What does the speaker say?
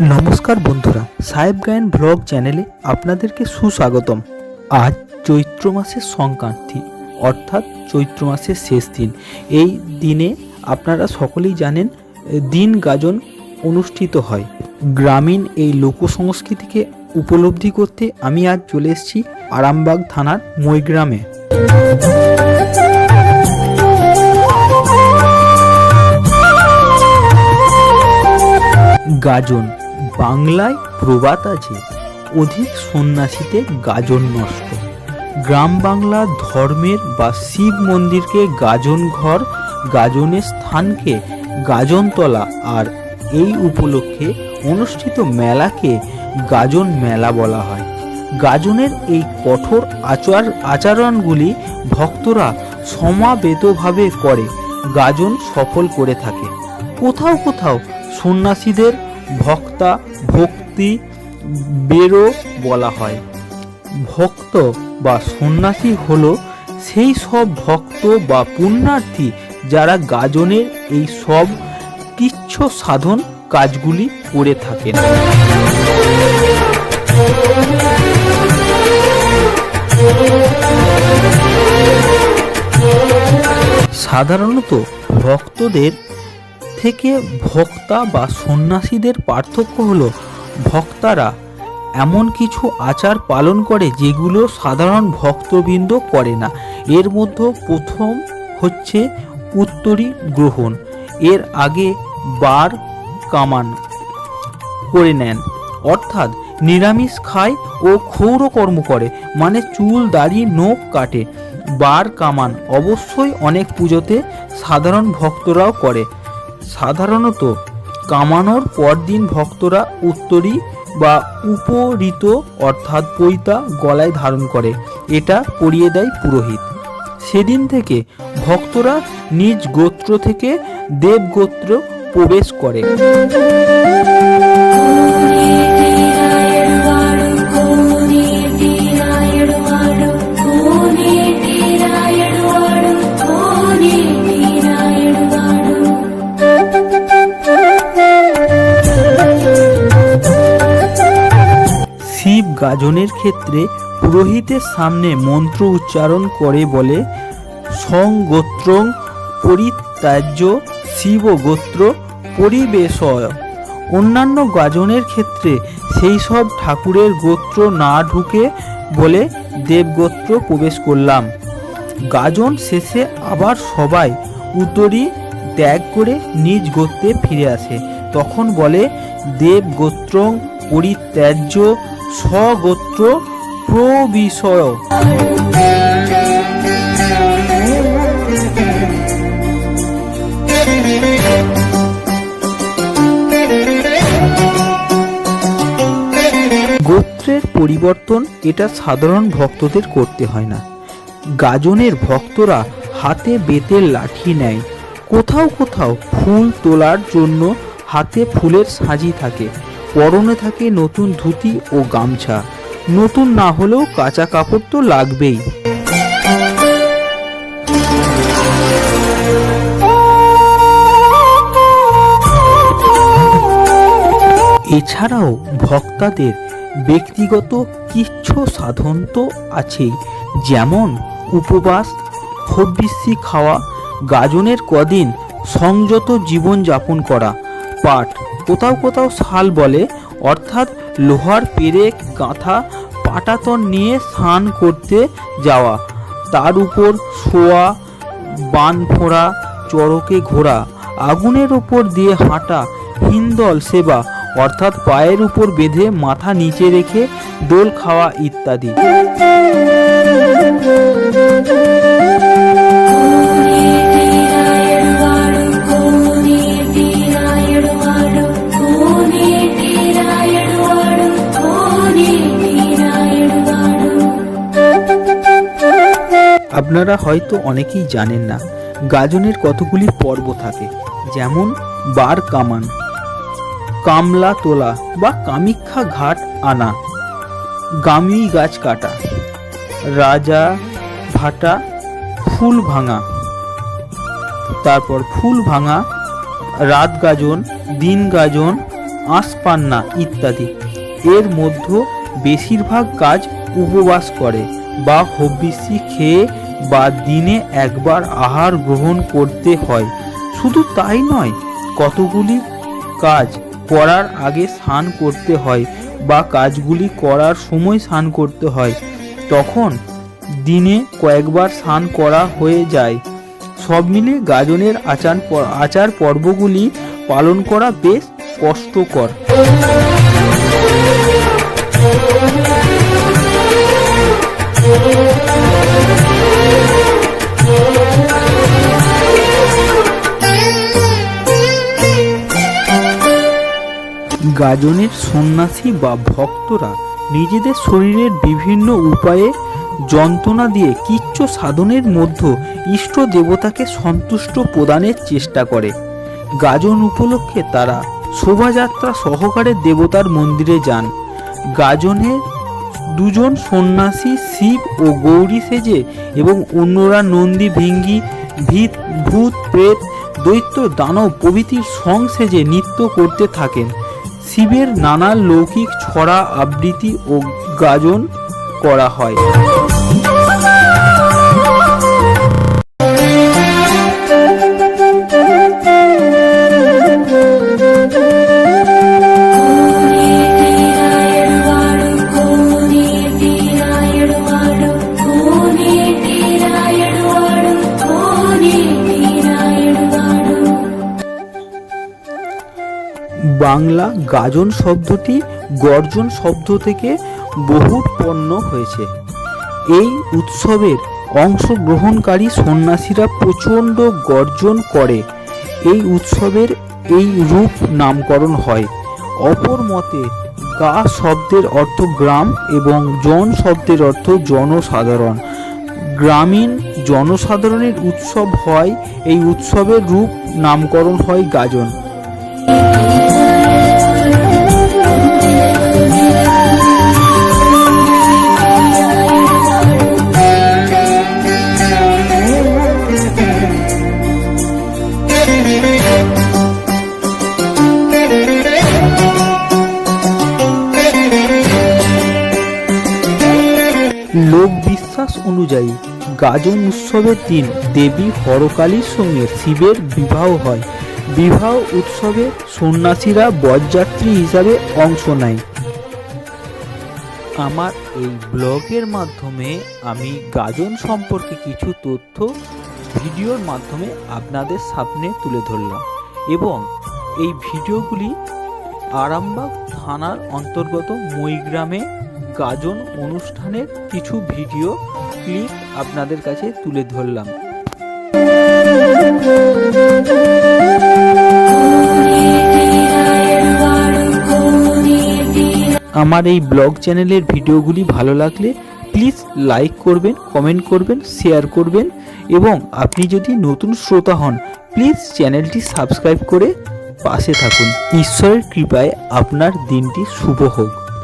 নমস্কার বন্ধুরা, সাহেব গায়ন ব্লগ চ্যানেলে আপনাদেরকে সুস্বাগতম। আজ চৈত্র মাসের সংক্রান্তি, অর্থাৎ চৈত্র মাসের শেষ দিন। এই দিনে আপনারা সকলেই জানেন, দিন গাজন অনুষ্ঠিত হয়। গ্রামীণ এই লোক সংস্কৃতিকে উপলব্ধি করতে আমি আজ চলে এসেছি আরামবাগ থানার মইগ্রামে গাজন বাংলায় প্রবাদ আছে। অধিক সন্ন্যাসীতে গাজন নষ্ট। গ্রাম বাংলা ধর্মের বা শিব মন্দিরকে গাজন ঘর, গাজনের স্থানকে গাজনতলা আর এই উপলক্ষে অনুষ্ঠিত মেলাকে গাজন মেলা বলা হয়। গাজনের এই কঠোর আচার, আচরণগুলি ভক্তরা সমাবেতভাবে করে, গাজন সফল করে থাকে। কোথাও কোথাও সন্ন্যাসীদের ভক্তা ভক্তি বেরো বলা হয়। ভক্ত বা সন্ন্যাসী হল সেই সব ভক্ত বা পুণ্যার্থী যারা গাজনের এই সব কিচ্ছ সাধন কাজগুলি করে থাকেন। সাধারণত ভক্তদের থেকে ভক্তা বা সন্ন্যাসীদের পার্থক্য হলো, ভক্তারা এমন কিছু আচার পালন করে যেগুলো সাধারণ ভক্তবৃন্দ করে না। এর মধ্যে প্রথম হচ্ছে উত্তরী গ্রহণ। এর আগে বার কামান করে নেন। অর্থাৎ নিরামিষ খায় ও ক্ষৌর কর্ম করে মানে চুল, দাড়ি, নোখ কাটে। বার কামান অবশ্যই অনেক পুজোতে সাধারণ ভক্তরাও করে। সাধারণত কামানোর পরদিন ভক্তরা উত্তরী বা উপরিত অর্থাৎ পৈতা গলায় ধারণ করে এটা পরিয়ে দেয় পুরোহিত সেদিন থেকে ভক্তরা নিজ গোত্র থেকে দেবগোত্র প্রবেশ করে গাজনের ক্ষেত্রে পুরোহিতের সামনে মন্ত্র উচ্চারণ করে বলে সংগোত্রং পরিত্যাজ্য শিব গোত্র পরিবেশয়। অন্যান্য গাজনের ক্ষেত্রে সেই সব ঠাকুরের গোত্র না ঢুকে বলে দেবগোত্র প্রবেশ করলাম। গাজন শেষে আবার সবাই উত্তরী ত্যাগ করে নিজ গোত্রে ফিরে আসে। তখন বলে দেবগোত্রং পরিত্যাজ্য স্বগোত্র প্রবিষয়। গোত্রের পরিবর্তন এটা সাধারণ ভক্তদের করতে হয় না। গাজনের ভক্তরা হাতে বেতের লাঠি নেয়। কোথাও কোথাও ফুল তোলার জন্য হাতে ফুলের সাজি থাকে। পরনে থাকে নতুন ধুতি ও গামছা। নতুন না হলেও কাঁচা কাপড় তো লাগবেই। এছাড়াও ভক্তাদের ব্যক্তিগত কিচ্ছু সাধন তো আছেই, যেমন উপবাস হব্বিসি খাওয়া, গাজনের কদিন সংযত জীবনযাপন করা পাট কোথাও কোথাও শাল বলে, অর্থাৎ লোহার পেরেক, গাঁথা, পাটাতন নিয়ে স্নান করতে যাওয়া। তার উপর শোয়া, বান ফোড়া চড়কে ঘোরা, আগুনের ওপর দিয়ে হাঁটা, হিন্দল সেবা, অর্থাৎ পায়ের উপর বেঁধে মাথা নিচে রেখে দোল খাওয়া ইত্যাদি। আপনারা হয়তো অনেকেই জানেন না, গাজনের কতগুলি পর্ব থাকে, যেমন বার কামান, কামলা তোলা বা কামিক্ষা ঘাট আনা গামি গাছ কাটা, রাজা ভাটা ফুল ভাঙা, তারপর ফুল ভাঙা, রাত গাজন, দিন গাজন আঁশ পান না ইত্যাদি। এর মধ্যে বেশিরভাগ কাজ উপবাস করে বা হবিষ্যি খেয়ে বা দিনে একবার আহার গ্রহণ করতে হয়। শুধু তাই নয়, কতগুলি কাজ করার আগে স্নান করতে হয় বা কাজগুলি করার সময় স্নান করতে হয়। তখন দিনে কয়েকবার স্নান করা হয়ে যায়। সব মিলে গাজনের আচার আচার পর্বগুলি পালন করা বেশ কষ্টকর। গাজনের সন্ন্যাসী বা ভক্তরা নিজেদের শরীরের বিভিন্ন উপায়ে যন্ত্রণা দিয়ে কিচ্ছ সাধনের মধ্যে ইষ্ট দেবতাকে সন্তুষ্ট প্রদানের চেষ্টা করে। গাজন উপলক্ষে তারা শোভাযাত্রা সহকারে দেবতার মন্দিরে যান। গাজনের দুজন সন্ন্যাসী শিব ও গৌরী সেজে এবং অন্যরা নন্দী, ভিঙ্গি, ভিত, ভূত, প্রেত, দৈত্য, দানব প্রভৃতির সং সেজে নৃত্য করতে থাকেন। শিবের নানা লৌকিক ছড়া আবৃত্তি ও গাজন করা হয়। বাংলা গাজন শব্দটি গর্জন শব্দ থেকে বহুৎপন্ন হয়েছে। এই উৎসবের অংশগ্রহণকারী সন্ন্যাসীরা প্রচণ্ড গর্জন করে। এই উৎসবের এই রূপ নামকরণ হয়। অপর মতে, গা শব্দের অর্থ গ্রাম এবং জন শব্দের অর্থ জনসাধারণ। গ্রামীণ জনসাধারণের উৎসব হয়, এই উৎসবের রূপ নামকরণ হয় গাজন। বিশ্বাস অনুযায়ী গাজন উৎসবের দিন দেবী হরকালীর সঙ্গে শিবের বিবাহ হয়। বিবাহ উৎসবে সন্ন্যাসীরা বরযাত্রী হিসাবে অংশ নেয়। আমার এই ব্লগের মাধ্যমে আমি গাজন সম্পর্কে কিছু তথ্য ভিডিওর মাধ্যমে আপনাদের সামনে তুলে ধরলাম এবং এই ভিডিওগুলি আরামবাগ থানার অন্তর্গত মইগ্রামে গাজন অনুষ্ঠানের কিছু ভিডিও ক্লিপ আপনাদের কাছে তুলে ধরলাম। আমার এই ব্লগ চ্যানেলের ভিডিওগুলি ভালো লাগলে প্লিজ লাইক করবেন কমেন্ট করবেন শেয়ার করবেন এবং আপনি যদি নতুন শ্রোতা হন প্লিজ চ্যানেলটি সাবস্ক্রাইব করে পাশে থাকুন। ঈশ্বরের কৃপায় আপনার দিনটি শুভ হোক।